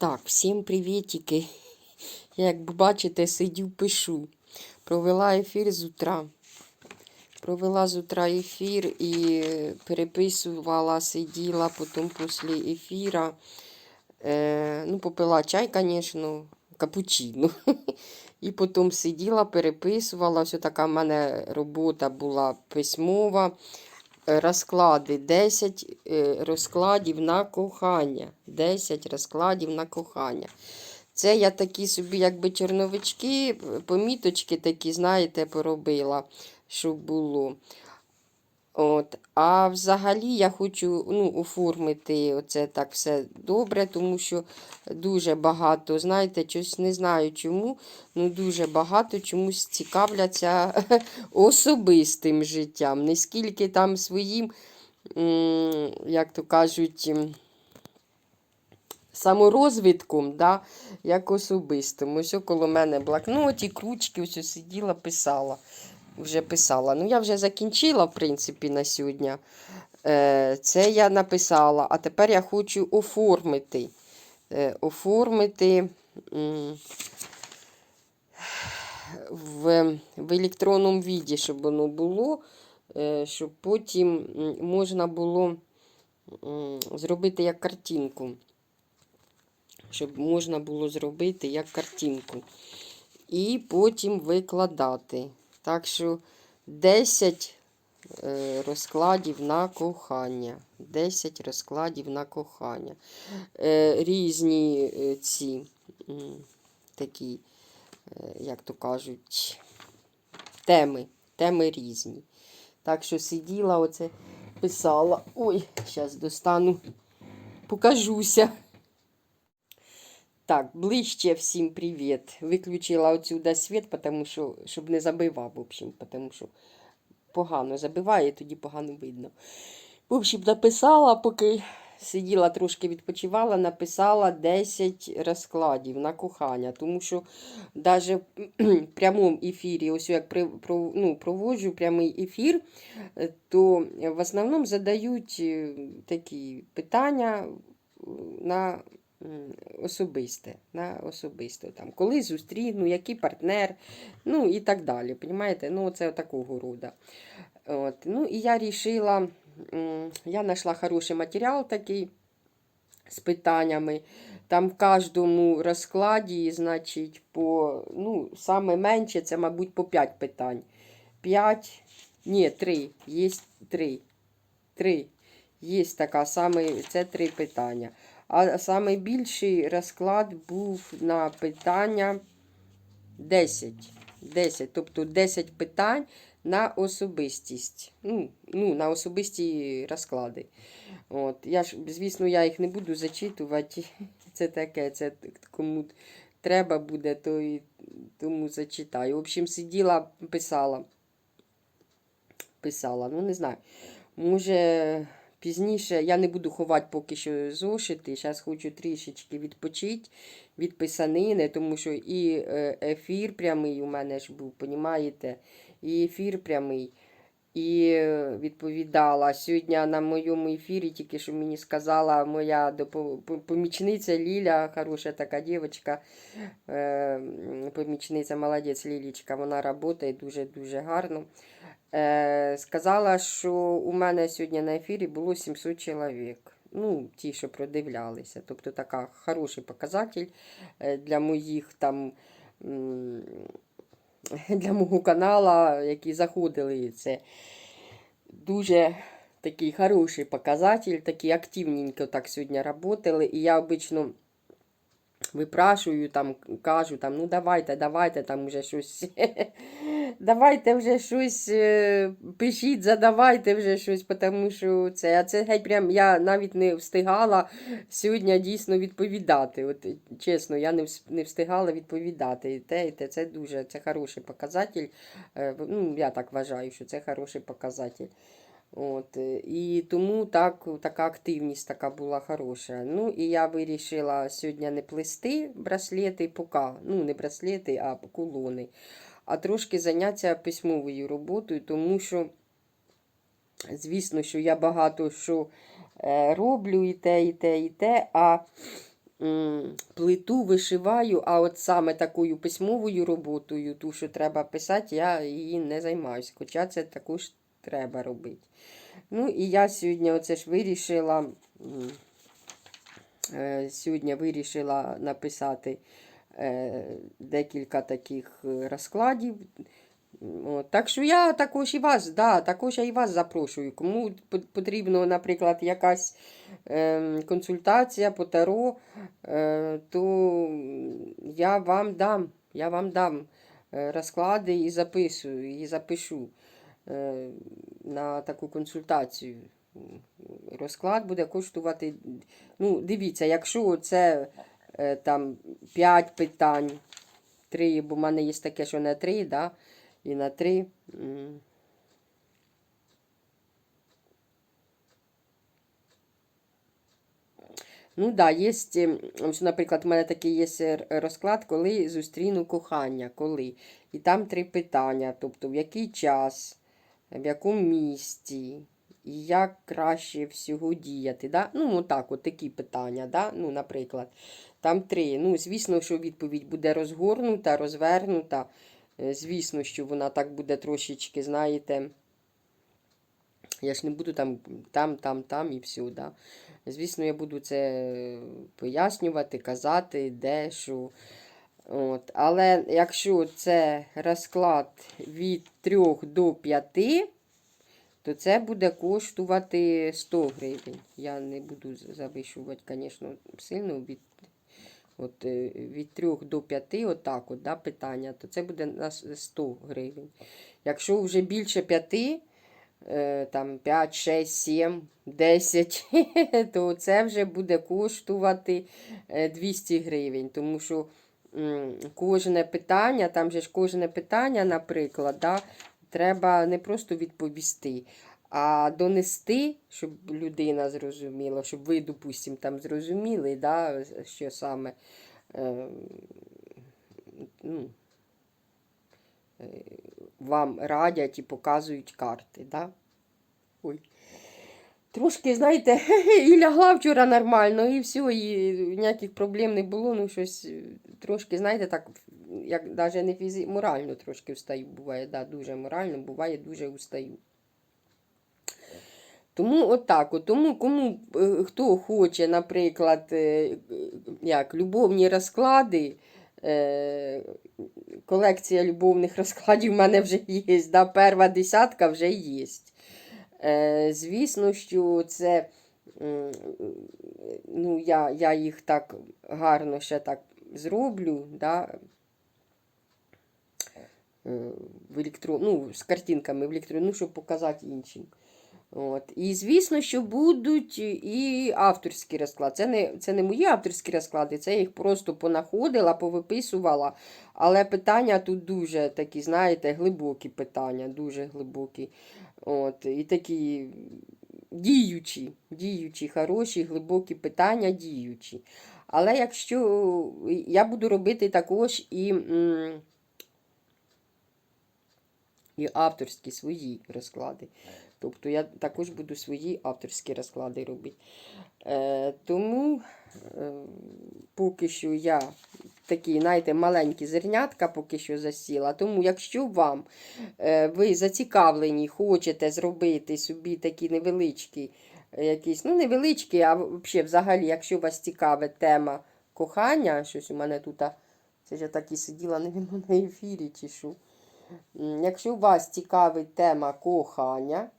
Так, всім привітики. Як бачите, сидю, пишу. Провела ефір з утра. Провела з утра ефір і переписувала, сиділа потім після ефіра. Е, ну, попила чай, звісно, капучино. І потім сиділа, переписувала. Ось така в мене робота була письмова. Розклади 10 е, розкладів на кохання. 10 розкладів на кохання. Це я такі собі, якби чорновички, поміточки такі, знаєте, поробила, щоб було. От. А взагалі я хочу ну, оформити оце так все добре, тому що дуже багато, знаєте, щось не знаю чому, ну дуже багато чомусь цікавляться особистим життям. Не скільки там своїм, як то кажуть, саморозвитком, да, як особистим. Ось коло мене блокнотик, ручки, ось сиділа, писала вже писала. Ну, я вже закінчила, в принципі, на сьогодні. Е, Це я написала, а тепер я хочу оформити. Е, Оформити в, в електронному віді, щоб воно було, е, щоб потім можна було зробити як картинку. Щоб можна було зробити як картинку. І потім викладати. Так що 10 е, розкладів на кохання. 10 розкладів на кохання. Е, Різні е, ці такі, як то кажуть, теми. Теми різні. Так що сиділа, оце писала. Ой, зараз достану, покажуся. Так, ближче всім привіт. Виключила отсюда світ, потому що, щоб не забивав, в общем, потому що погано забиває, тоді погано видно. В общем, написала, поки сиділа трошки відпочивала, написала 10 розкладів на кохання. Тому що навіть в прямому ефірі, ось як ну, проводжу прямий ефір, е, то в основному задають е, такі питання на м, особисте, на особисто. Там, коли зустріну, який партнер, ну і так далі. Понімаєте? Ну, це такого роду. От. Ну, і я рішила, я знайшла хороший матеріал такий з питаннями. Там в кожному розкладі, значить, по, ну, саме менше, це, мабуть, по 5 питань. 5, ні, 3, є 3. 3. Є така саме, це три питання. А найбільший розклад був на питання 10. 10. Тобто 10 питань на особистість. Ну, ну на особисті розклади. От. Я ж, звісно, я їх не буду зачитувати. Це таке, це кому треба буде, то і тому зачитаю. В общем, сиділа, писала. Писала, ну не знаю. Може. Пізніше я не буду ховати поки що зошити. Зараз хочу трішечки відпочити від писанини, тому що і е, ефір прямий у мене ж був, понімаєте? І ефір прямий. І е, відповідала. Сьогодні на моєму ефірі, тільки що мені сказала моя помічниця Ліля, хороша така дівчинка, е, помічниця молодець Лілічка, вона працює дуже-дуже гарно. Е, сказала, що у мене сьогодні на ефірі було 700 чоловік. Ну, ті, що продивлялися. Тобто така хороший показатель е, для моїх там для мого каналу, які заходили. Це дуже такий хороший показатель, такі активненько так сьогодні працювали. І я обично випрашую, там, кажу, там, ну давайте, давайте там вже щось. Давайте вже щось е, пишіть, задавайте вже щось, тому що це. А це геть прям я навіть не встигала сьогодні дійсно відповідати. От Чесно, я не не встигала відповідати. Те, і те, Це дуже це хороший показатель. Е, ну, Я так вважаю, що це хороший показатель. От, е, І тому так, така активність така була хороша. Ну, І я вирішила сьогодні не плести браслети, поки, ну, не браслети, а кулони, трошки зайнятися письмовою роботою, тому що, звісно, що я багато що е, роблю і те, і те, і те. а плиту, вишиваю, а от саме такою письмовою роботою, ту, що треба писати, я її не займаюся. Хоча це також треба робити. Ну, і я сьогодні оце ж вирішила. е, Сьогодні вирішила написати декілька таких е, розкладів. Так що я також і вас, да, також я і вас запрошую. Кому по- потрібно, наприклад, якась е, консультація по таро, е, то я вам дам, я вам дам е, розклади і записую, і запишу е, на таку консультацію. Розклад буде коштувати. Ну, дивіться, якщо це е, там 5 питань, 3, бо в мене є таке, що на 3, да, і на 3. Ну да, є, ось, наприклад, у мене такий є розклад, коли зустріну кохання, коли. І там три питання, тобто в який час, в якому місці, як краще всього діяти. Да? Ну, отак, от такі питання, да? ну, наприклад. Там три. Ну, звісно, що відповідь буде розгорнута, розвернута. Е, Звісно, що вона так буде трошечки, знаєте. Я ж не буду там, там, там, там і все. Да? Звісно, я буду це пояснювати, казати, де, що. От. Але якщо це розклад від 3 до 5, то це буде коштувати 100 гривень. Я не буду завищувати, звісно, сильно від, от, е, від 3 до 5, отак от, да, питання, то це буде на 100 гривень. Якщо вже більше 5, е, там 5, 6, 7, 10, то це вже буде коштувати е, 200 гривень. Тому що кожне питання, там же ж кожне питання, наприклад, да, треба не просто відповісти, а донести, щоб людина зрозуміла, щоб ви, допустим, там зрозуміли, да, що саме. Е, ну, е, вам радять і показують карти. Да? Трошки, знаєте, і лягла вчора нормально, і все, і ніяких проблем не було. Ну, щось е, трошки, знаєте, так, як навіть не фізі... морально трошки встаю, буває, да, дуже морально, буває, дуже устаю. Тому отак. От, тому кому е, хто хоче, наприклад, е, як, любовні розклади, колекція любовних розкладів в мене вже є. Да, перша десятка вже є. Е, звісно, що це ну, я, я їх так гарно ще так зроблю. Да, е, в електро... ну, з картинками в електро... ну, щоб показати іншим. От. І звісно, що будуть і авторські розклади. Це не, це не мої авторські розклади, це я їх просто понаходила, повиписувала. Але питання тут дуже такі, знаєте, глибокі питання, дуже глибокі. От. І такі діючі, діючі, хороші, глибокі питання, діючі. Але якщо я буду робити також і. і авторські свої розклади. Тобто я також буду свої авторські розклади робити. Е, тому е, поки що я такі, знаєте, маленькі зернятка поки що засіла. Тому, якщо вам е, ви зацікавлені, хочете зробити собі такі невеличкі, е, якісь, ну невеличкі, а взагалі, взагалі, якщо вас цікава тема кохання, щось у мене тут, це ж я так і сиділа, на ефірі чи що. Якщо вас цікавить тема кохання,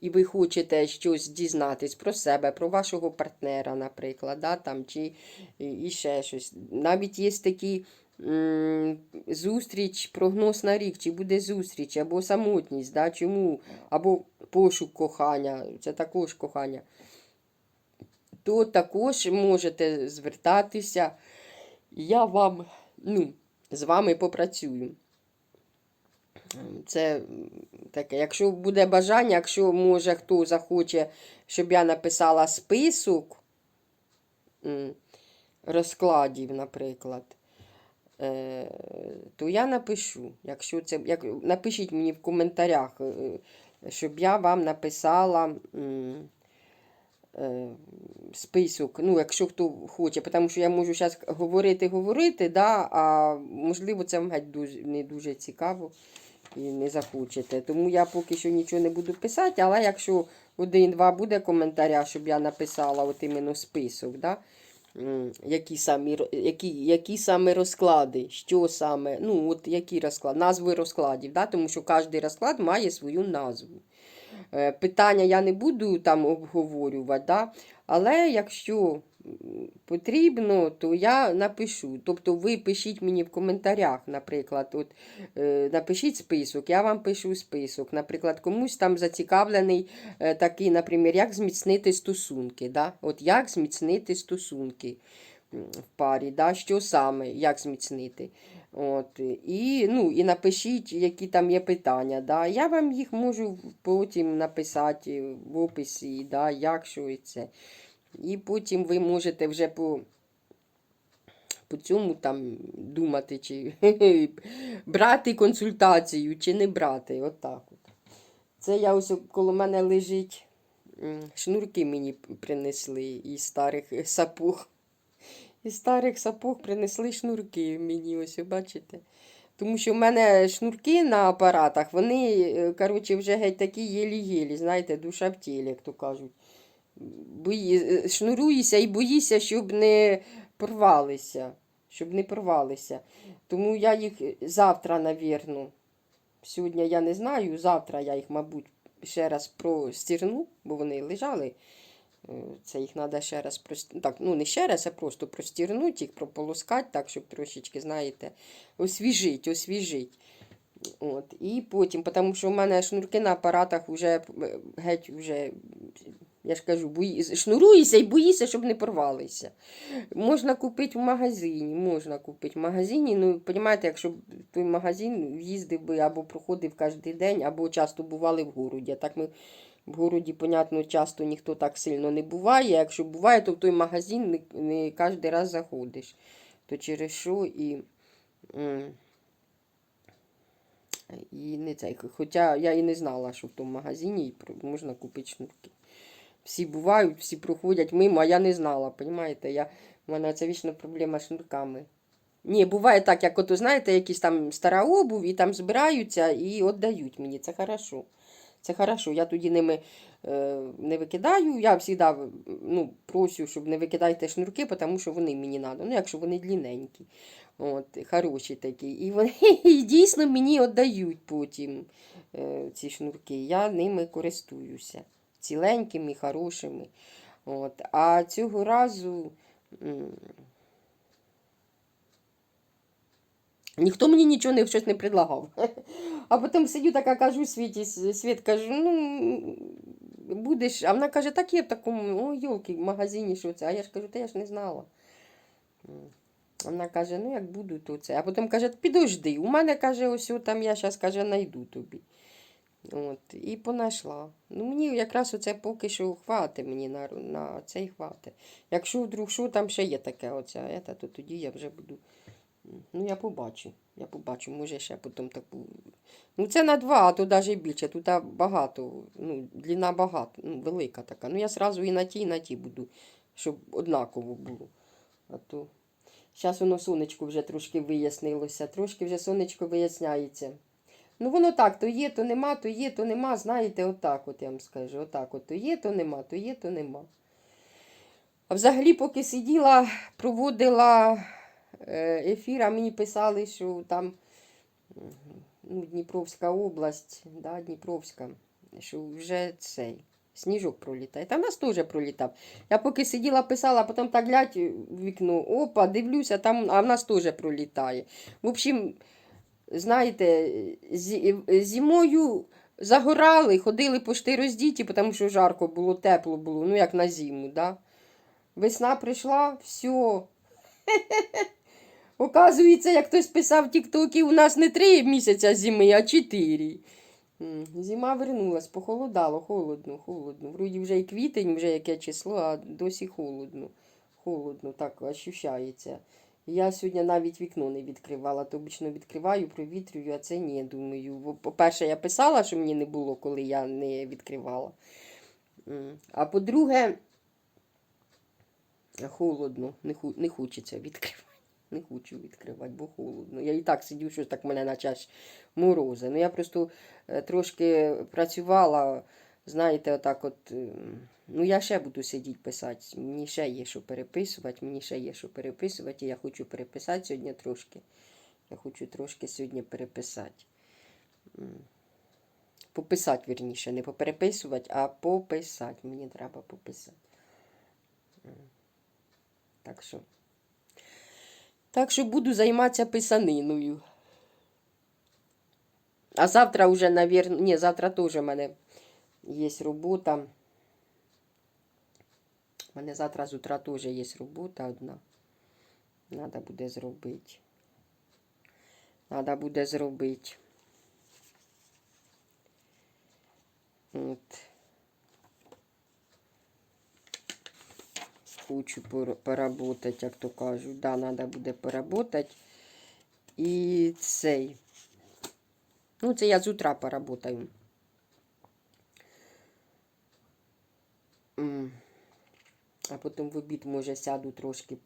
і ви хочете щось дізнатись про себе, про вашого партнера, наприклад, да, там, чи і ще щось. Навіть є такі зустріч, прогноз на рік, чи буде зустріч, або самотність, да, чому, або пошук кохання, це також кохання. То також можете звертатися. Я вам, ну, з вами попрацюю. Це таке, якщо буде бажання, якщо може хто захоче, щоб я написала список розкладів, наприклад, е, то я напишу. Якщо це, як, напишіть мені в коментарях, е, щоб я вам написала список, ну, якщо хто хоче, тому що я можу зараз говорити, говорити, да, а можливо, це вам дуже, не дуже цікаво і не захочете. Тому я поки що нічого не буду писати, але якщо один-два буде коментаря, щоб я написала от іменно список, да, які, самі, які, які саме розклади, що саме, ну, от які розклади, назви розкладів, да, тому що кожен розклад має свою назву. Е, Питання я не буду там обговорювати, да? але якщо потрібно, то я напишу. Тобто ви пишіть мені в коментарях, наприклад, от, е, напишіть список, я вам пишу список. Наприклад, комусь там зацікавлений е, такий, наприклад, як зміцнити стосунки. Да? От як зміцнити стосунки в парі, да? що саме, як зміцнити. От, і, ну, і напишіть, які там є питання. Да? Я вам їх можу потім написати в описі, да, як що і це. І потім ви можете вже по, по цьому там думати, чи брати консультацію, чи не брати. Отак от. Це я ось коло мене лежить. Шнурки мені принесли із старих сапог. Із старих сапог принесли шнурки мені, ось бачите. Тому що в мене шнурки на апаратах, вони, е, коротше, вже геть такі єлі-єлі, знаєте, душа в тілі, як то кажуть. Бої... е, Шнуруєшся і боїшся, щоб не порвалися. Щоб не порвалися. Тому я їх завтра, навірно, сьогодні я не знаю, завтра я їх, мабуть, ще раз простірну, бо вони лежали. Е, Це їх треба ще раз прості... так, ну не ще раз, а просто простірнути їх, прополоскати, так, щоб трошечки, знаєте, освіжити, освіжити. От. І потім, тому що в мене шнурки на апаратах вже е, геть вже, я ж кажу, бої... шнуруєшся і боїшся, щоб не порвалися. Можна купити в магазині, можна купити в магазині. Ну, розумієте, якщо б той магазин їздив би або проходив кожен день, або часто бували в городі. Так ми в городі, понятно, часто ніхто так сильно не буває. Якщо буває, то в той магазин не, не кожен раз заходиш. То через що і. І не цей. Хоча я і не знала, що в тому магазині можна купити шнурки. Всі бувають, всі проходять мимо, а я не знала, розумієте? Я, у мене це вічна проблема з шнурками. Ні, буває так, як ото, знаєте, якісь там стара обув, і там збираються і віддають мені. Це хорошо. Це хорошо. Я тоді ними е, не викидаю. Я завжди ну, просю, щоб не викидайте шнурки, тому що вони мені треба. Ну, якщо вони длинненькі. От, хороші такі. І вони і дійсно мені віддають потім е, ці шнурки. Я ними користуюся. Ціленькими, хорошими. От. А цього разу. Ніхто мені нічого не, щось не предлагав. А потім сидю така, кажу Світі, Світ, кажу, ну, будеш. А вона каже, так є в такому, о, йолки, в магазині, що це. А я ж кажу, та я ж не знала. Вона каже, ну як буду, то це. А потім каже, підожди, у мене каже, ось там я зараз каже, знайду тобі. От, і понайшла. Ну, мені якраз оце поки що хватить мені на, на цей хватить. Якщо вдруг що там ще є таке, оце, то тоді я вже буду. Ну, я побачу. Я побачу, може ще потім таку. Ну, це на два, а то навіть більше. Тут багато, ну, длина багато, ну, велика така. Ну, я зразу і на ті, і на ті буду, щоб однаково було. А то. Зараз воно сонечко вже трошки вияснилося, трошки вже сонечко виясняється. Ну, воно так, то є, то нема, то є, то нема. Знаєте, отак, от я вам скажу. Отак, от то є, то нема, то є, то нема. А взагалі, поки сиділа, проводила ефір, а мені писали, що там ну, Дніпровська область, да, Дніпровська, що вже цей. Сніжок пролітає. Та в нас теж пролітав. Я поки сиділа, писала, а потім так глядь в вікно, опа, дивлюся, там, а в нас теж пролітає. В общем, знаєте, зимою загорали, ходили пошти роздіті, тому що жарко було, тепло було, ну як на зиму. Да? Весна прийшла, все. Оказується, як хтось писав в Тіктокі, у нас не три місяця зими, а чотири. Зима вернулась, похолодало, холодно, холодно. Вроді вже і квітень, вже яке число, а досі холодно. Холодно, так ощущається. Я сьогодні навіть вікно не відкривала, то обично відкриваю, провітрюю, а це ні, думаю. По-перше, я писала, що мені не було, коли я не відкривала. А по-друге, Холодно, не хочеться відкривати. Не хочу відкривати, бо холодно. Я і так сидів, що так мене наче аж морози. Ну я просто е, трошки працювала, знаєте, отак от. ем, Ну, я ще буду сидіти писати. Мені ще є що переписувати, мені ще є що переписувати, і я хочу переписати сьогодні трошки. Я хочу трошки сьогодні переписати. Пописати, вірніше, не попереписувати, а пописати. Мені треба пописати. Так що. Так що буду займатися писаниною. А завтра вже, навірно, ні, завтра теж в мене є робота. У мене завтра з утра теж є робота одна. Надо буде зробити. Надо буде зробити. От. Хочу пор- поработать, як то кажуть. Да, надо буде поработать. І цей. Ну, це я з утра поработаю. А потім в обід, може, сяду трошки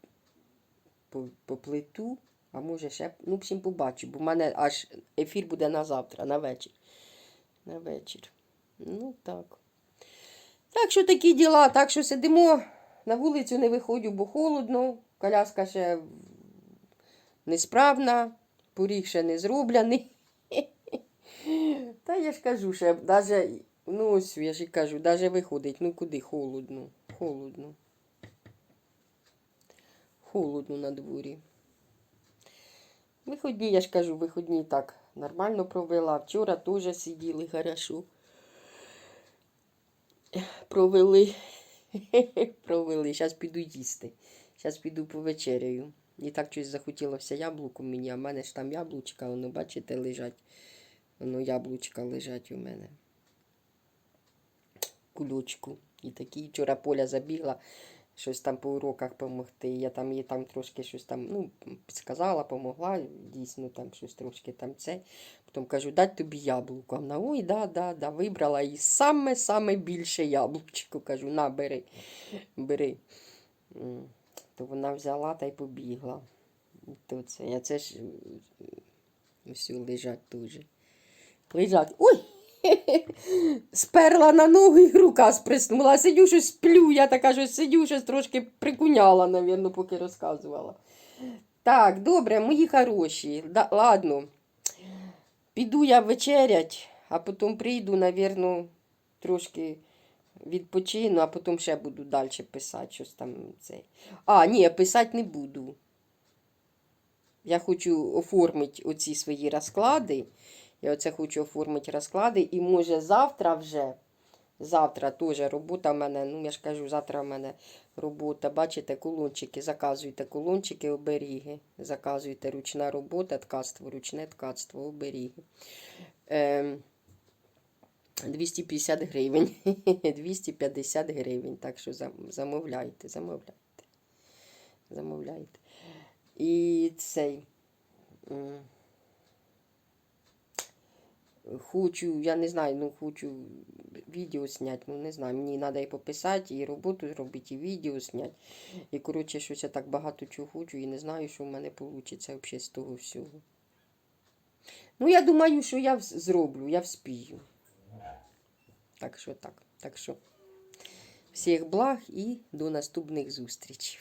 по, по плиту, а може ще, ну, в общем, побачу, бо в мене аж ефір буде на завтра, на вечір. На вечір. Ну, так. Так що такі діла, так що сидимо, на вулицю не виходжу, бо холодно, коляска ще несправна, поріг ще не зроблений. Та я ж кажу, що даже, ну ось я ж і кажу, даже виходить, ну куди холодно, холодно. Холодно на дворі. Виходні, я ж кажу, виходні так нормально провела. Вчора теж сиділи хорошо. Провели. Провели. Зараз піду їсти. Зараз піду повечеряю. І так щось захотілося яблуку мені, а в мене ж там яблучка, воно, бачите, лежать. Воно яблучка лежать у мене. Кулючку. І такі вчора Поля забігла, щось там по уроках допомогти. Я там їй там трошки щось там, ну, підсказала, помогла, дійсно там щось трошки там це. Потім кажу, дать тобі яблуко. Вона, ой, да, да, да, вибрала і саме-саме більше яблучко. Кажу, на, бери, бери. То вона взяла та й побігла. То це, я це ж ось лежать дуже. Лежать. Ой! Сперла на ногу і рука сприснула. Сидю, щось сплю. Я така щось сидю, щось трошки прикуняла, навірно, поки розказувала. Так, добре, мої хороші. Да, ладно. Піду я вечерять, а потім прийду, навірно, трошки відпочину, а потім ще буду далі писати щось там. Це. А, ні, писати не буду. Я хочу оформити оці свої розклади. Я оце хочу оформити розклади. І може завтра вже. Завтра теж робота в мене. Ну, я ж кажу, завтра в мене робота. Бачите, кулончики. Заказуйте кулончики, оберіги. Заказуйте ручна робота, ткацтво, ручне ткацтво, оберіги. Ем, 250 гривень. 250 гривень. Так що замовляйте, замовляйте. Замовляйте. І цей. Хочу, я не знаю, ну хочу відео зняти, ну не знаю, мені треба і пописати, і роботу зробити, і відео зняти. І, коротше, щось я так багато чого хочу і не знаю, що в мене вийде взагалі з того всього. Ну, я думаю, що я зроблю, я вспію. Так що так. Так що всіх благ і до наступних зустрічей.